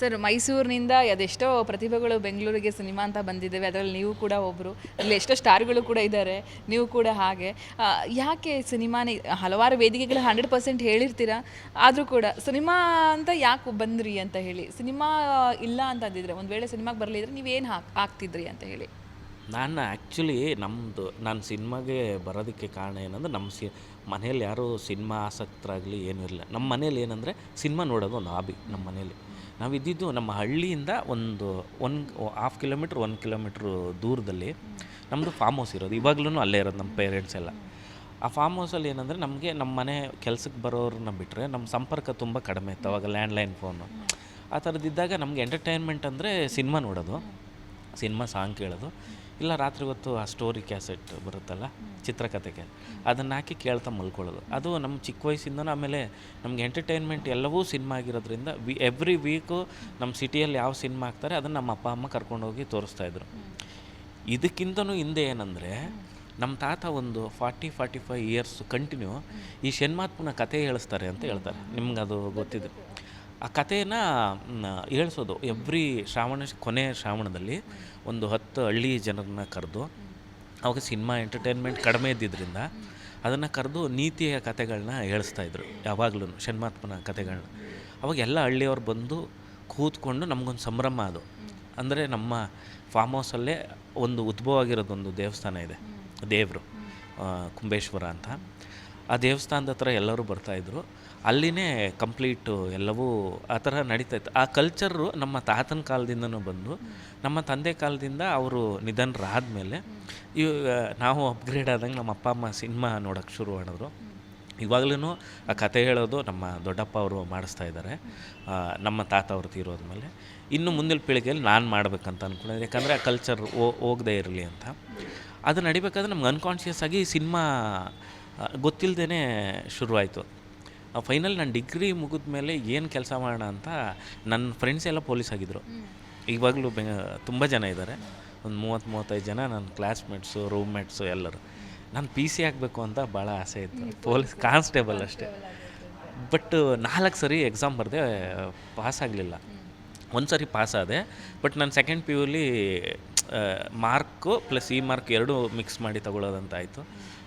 Sir, ಮೈಸೂರಿನಿಂದ ಅದೆಷ್ಟೋ ಪ್ರತಿಭೆಗಳು ಬೆಂಗಳೂರಿಗೆ ಸಿನಿಮಾ ಅಂತ ಬಂದಿದ್ದೇವೆ. ಅದರಲ್ಲಿ ನೀವು ಕೂಡ ಒಬ್ಬರು ಅಲ್ಲಿ ಎಷ್ಟೋ ಸ್ಟಾರ್ಗಳು ಕೂಡ ಇದ್ದಾರೆ. ನೀವು ಕೂಡ ಹಾಗೆ. ಯಾಕೆ ಸಿನಿಮಾನೇ, ಹಲವಾರು ವೇದಿಕೆಗಳು ಹಂಡ್ರೆಡ್ ಪರ್ಸೆಂಟ್ ಹೇಳಿರ್ತೀರಾ? ಆದರೂ ಕೂಡ ಸಿನಿಮಾ ಅಂತ ಯಾಕೆ ಬಂದ್ರಿ ಅಂತ ಹೇಳಿ. ಸಿನಿಮಾ ಇಲ್ಲ ಅಂತ ಅಂದಿದ್ರೆ, ಒಂದು ವೇಳೆ ಸಿನಿಮಾಗೆ ಬರಲಿದ್ರೆ ನೀವೇನು ಹಾಕ್, ಹಾಕ್ತಿದ್ರಿ ಅಂತ ಹೇಳಿ. ನಾನು ಆ್ಯಕ್ಚುಲಿ ನಮ್ಮದು ನಾನು ಸಿನಿಮಾಗೆ ಬರೋದಕ್ಕೆ ಕಾರಣ ಏನಂದ್ರೆ ನಮ್ಮ ಸಿ ಮನೇಲಿ ಯಾರೂ ಸಿನಿಮಾ ಆಸಕ್ತರಾಗಲಿ ಏನೂ ಇಲ್ಲ ನಮ್ಮ ಮನೇಲಿ ಏನಂದರೆ ಸಿನಿಮಾ ನೋಡೋದು ಒಂದು ಹಾಬಿ ನಮ್ಮ ಮನೇಲಿ ನಾವು ಇದ್ದಿದ್ದು ನಮ್ಮ ಹಳ್ಳಿಯಿಂದ ಒಂದು one half kilometre one kilometre ದೂರದಲ್ಲಿ ನಮ್ಮದು ಫಾರ್ಮ್ ಹೌಸ್ ಇರೋದು. ಇವಾಗ್ಲೂ ಅಲ್ಲೇ ಇರೋದು ನಮ್ಮ ಪೇರೆಂಟ್ಸ್ ಎಲ್ಲ. ಆ ಫಾರ್ಮ್ ಹೌಸಲ್ಲಿ ಏನಂದರೆ ನಮಗೆ ನಮ್ಮ ಮನೆ ಕೆಲಸಕ್ಕೆ ಬರೋರನ್ನ ಬಿಟ್ಟರೆ ನಮ್ಮ ಸಂಪರ್ಕ ತುಂಬ ಕಡಿಮೆ ಇತ್ತು. ಅವಾಗ ಲ್ಯಾಂಡ್ಲೈನ್ ಫೋನು ಆ ಥರದ್ದಿದ್ದಾಗ ನಮಗೆ ಎಂಟರ್ಟೈನ್ಮೆಂಟ್ ಅಂದರೆ ಸಿನಿಮಾ ನೋಡೋದು, ಸಿನಿಮಾ ಸಾಂಗ್ ಕೇಳೋದು. ಇಲ್ಲ, ರಾತ್ರಿ ಹೊತ್ತು ಆ ಸ್ಟೋರಿ ಕ್ಯಾಸೆಟ್ ಬರುತ್ತಲ್ಲ ಚಿತ್ರಕಥೆಗೆ ಅದನ್ನು ಹಾಕಿ ಕೇಳ್ತಾ ಮಲ್ಕೊಳ್ಳೋದು. ಅದು ನಮ್ಮ ಚಿಕ್ಕ ವಯಸ್ಸಿಂದನೂ ಆಮೇಲೆ ನಮ್ಗೆ ಎಂಟರ್ಟೈನ್ಮೆಂಟ್ ಎಲ್ಲವೂ ಸಿನಿಮಾ ಆಗಿರೋದ್ರಿಂದ ವಿ ಎವ್ರಿ ವೀಕು ನಮ್ಮ ಸಿಟಿಯಲ್ಲಿ ಯಾವ ಸಿನಿಮಾ ಹಾಕ್ತಾರೆ, ಅದನ್ನು ನಮ್ಮ ಅಪ್ಪ, ಅಮ್ಮ ಕರ್ಕೊಂಡೋಗಿ ತೋರಿಸ್ತಾಯಿದ್ರು ಇದಕ್ಕಿಂತನೂ ಹಿಂದೆ ಏನಂದರೆ, ನಮ್ಮ ತಾತ ಒಂದು forty forty five years continue ಈ ಶನ್ಮಾತ್ಮನ ಕತೆ ಹೇಳಿಸ್ತಾರೆ ಅಂತ ಹೇಳ್ತಾರೆ. ನಿಮ್ಗೆ ಅದು ಗೊತ್ತಿದೆ ಆ ಕಥೆನ ಹೇಳಿಸೋದು ಎವ್ರಿ ಶ್ರಾವಣ, ಕೊನೆ ಶ್ರಾವಣದಲ್ಲಿ ಒಂದು ಹತ್ತು ಹಳ್ಳಿ ಜನರನ್ನ ಕರೆದು, ಅವಾಗ ಸಿನಿಮಾ, ಎಂಟರ್ಟೈನ್ಮೆಂಟ್ ಕಡಿಮೆ ಇದ್ದಿದ್ದರಿಂದ ಅದನ್ನು ಕರೆದು ನೀತಿಯ ಕತೆಗಳನ್ನ ಹೇಳಿಸ್ತಾಯಿದ್ರು ಯಾವಾಗಲೂ ಷಣ್ಮಾತ್ಮನ ಕಥೆಗಳನ್ನ ಅವಾಗ ಎಲ್ಲ ಹಳ್ಳಿಯವ್ರು ಬಂದು ಕೂತ್ಕೊಂಡು ನಮಗೊಂದು ಸಂಭ್ರಮ ಅದು. ಅಂದರೆ ನಮ್ಮ ಫಾರ್ಮ್ ಹೌಸಲ್ಲೇ ಒಂದು ಉದ್ಭವ ಆಗಿರೋದೊಂದು ದೇವಸ್ಥಾನ ಇದೆ. ದೇವರು ಕುಂಬೇಶ್ವರ ಅಂತ. ಆ ದೇವಸ್ಥಾನದ ಹತ್ರ ಎಲ್ಲರೂ ಬರ್ತಾಯಿದ್ರು ಅಲ್ಲಿನೇ ಕಂಪ್ಲೀಟು ಎಲ್ಲವೂ ಆ ಥರ ನಡೀತಾ ಆ ಕಲ್ಚರು ನಮ್ಮ ತಾತನ ಕಾಲದಿಂದನೂ ಬಂದು, ನಮ್ಮ ತಂದೆ ಕಾಲದಿಂದ ಅವರು ನಿಧನರಾದ್ಮೇಲೆ ಇವ ನಾವು ಅಪ್ಗ್ರೇಡ್ ಆದಂಗೆ ನಮ್ಮ ಅಪ್ಪ, ಅಮ್ಮ ಸಿನಿಮಾ ನೋಡೋಕ್ಕೆ ಶುರು ಮಾಡಿದ್ರು. ಇವಾಗಲೂ ಆ ಕತೆ ಹೇಳೋದು ನಮ್ಮ ದೊಡ್ಡಪ್ಪ ಅವರು ಮಾಡಿಸ್ತಾ ಇದ್ದಾರೆ. ನಮ್ಮ ತಾತ ಅವರು ತೀರೋದ್ಮೇಲೆ. ಇನ್ನು ಮುಂದಿನ ಪೀಳಿಗೆಯಲ್ಲಿ ನಾನು ಮಾಡಬೇಕಂತ ಅಂದ್ಕೊಂಡಿದ್ದೆ ಯಾಕಂದರೆ ಆ ಕಲ್ಚರ್ ಹೋಗದೇ ಇರಲಿ ಅಂತ. ಅದು ನಡಿಬೇಕಾದ್ರೆ ನಮ್ಗೆ ಅನ್ಕಾನ್ಷಿಯಸ್ ಆಗಿ ಸಿನಿಮಾ ಗೊತ್ತಿಲ್ಲದೇ ಶುರುವಾಯಿತು. ಫೈನಲ್ ನಾನು ಡಿಗ್ರಿ ಮುಗಿದ ಮೇಲೆ ಏನು ಕೆಲಸ ಮಾಡೋಣ ಅಂತ ನನ್ನ ಫ್ರೆಂಡ್ಸ್ ಎಲ್ಲ ಪೊಲೀಸ್ ಆಗಿದ್ದರು ಇವಾಗಲೂ ಬೆ ತುಂಬ ಜನ ಇದ್ದಾರೆ ಒಂದು ಮೂವತ್ತು ಮೂವತ್ತೈದು ಜನ ನನ್ನ ಕ್ಲಾಸ್ಮೇಟ್ಸು ರೂಮ್ಮೇಟ್ಸು ಎಲ್ಲರು. ನಾನು ಪಿ ಸಿ ಆಗಬೇಕು ಅಂತ ಭಾಳ ಆಸೆ ಇತ್ತು. ಪೊಲೀಸ್ ಕಾನ್ಸ್ಟೇಬಲ್ ಅಷ್ಟೇ. ಬಟ್ ನಾಲ್ಕು ಸರಿ ಎಕ್ಸಾಮ್ ಬರೆದೆ ಪಾಸ್ ಆಗಲಿಲ್ಲ. ಒಂದು ಸರಿ ಪಾಸ್ ಆದೆ. ಬಟ್ ನಾನು ಸೆಕೆಂಡ್ ಪಿ ಯುಲಿ ಮಾರ್ಕು ಪ್ಲಸ್ ಈ ಮಾರ್ಕ್ ಎರಡೂ ಮಿಕ್ಸ್ ಮಾಡಿ ತೊಗೊಳೋದಂತಾಯಿತು.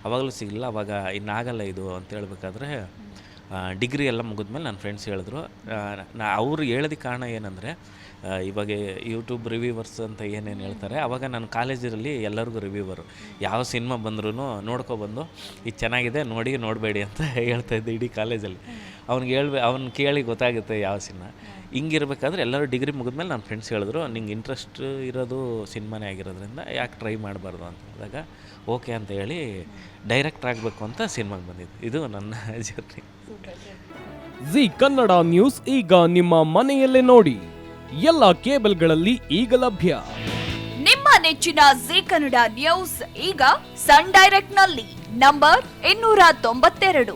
ಆವಾಗಲೂ ಅವಾಗಲೂ ಸಿಗಲಿಲ್ಲ. ಅವಾಗ ಇನ್ನಾಗಲ್ಲ ಇದು ಅಂತ ಹೇಳ್ಬೇಕಾದ್ರೆ ಡಿಗ್ರಿ ಎಲ್ಲ ಮುಗಿದ್ಮೇಲೆ ನನ್ನ ಫ್ರೆಂಡ್ಸ್ ಹೇಳಿದ್ರು ನಾ ಅವ್ರು ಹೇಳೋದಕ್ಕೆ ಕಾರಣ ಏನಂದರೆ ಇವಾಗ ಯೂಟ್ಯೂಬ್ ರಿವ್ಯೂವರ್ಸ್ ಅಂತ ಏನೇನು ಹೇಳ್ತಾರೆ, ಅವಾಗ ನಾನು ಕಾಲೇಜಲ್ಲಿ ಎಲ್ಲರಿಗೂ ರಿವ್ಯೂವರು ಯಾವ ಸಿನಿಮಾ ಬಂದ್ರೂ ನೋಡ್ಕೊಬಂದು ಇದು ಚೆನ್ನಾಗಿದೆ, ನೋಡಿ, ನೋಡಬೇಡಿ ಅಂತ ಹೇಳ್ತಾ ಇದ್ದೆ ಇಡೀ ಕಾಲೇಜಲ್ಲಿ ಅವ್ನಿಗೆ ಹೇಳ್ಬೇ ಅವ್ನ ಕೇಳಿ ಗೊತ್ತಾಗುತ್ತೆ ಯಾವ ಸಿನಿಮಾ. ಹಿಂಗಿರ್ಬೇಕಾದ್ರೆ ಎಲ್ಲರೂ ಡಿಗ್ರಿ ಮುಗಿದ್ಮೇಲೆ ನನ್ನ ಫ್ರೆಂಡ್ಸ್ ಹೇಳಿದ್ರು ನಿಂಗೆ ಇಂಟ್ರೆಸ್ಟ್ ಇರೋದು ಸಿನಿಮಾನೇ ಆಗಿರೋದ್ರಿಂದ ಯಾಕೆ ಟ್ರೈ ಮಾಡಬಾರ್ದು? ಅಂತ ಹೇಳಿದಾಗ ಓಕೆ ಅಂತ ಹೇಳಿ ಡೈರೆಕ್ಟರ್ ಆಗಬೇಕು ಅಂತ ಸಿನಿಮಾಗೆ ಬಂದಿದ್ದು. ಇದು ನನ್ನ ಜರ್ನಿ ಜಿ ಕನ್ನಡ ನ್ಯೂಸ್ ಈಗ ನಿಮ್ಮ ಮನೆಯಲ್ಲೇ ನೋಡಿ. ಎಲ್ಲ ಕೇಬಲ್ಗಳಲ್ಲಿ ಈಗ ಲಭ್ಯ. ನಿಮ್ಮ ನೆಚ್ಚಿನ ಜಿ ಕನ್ನಡ ನ್ಯೂಸ್ ಈಗ ಸನ್ ಡೈರೆಕ್ಟ್ನಲ್ಲಿ ನಂಬರ್ ಇನ್ನೂರ ತೊಂಬತ್ತೆರಡು.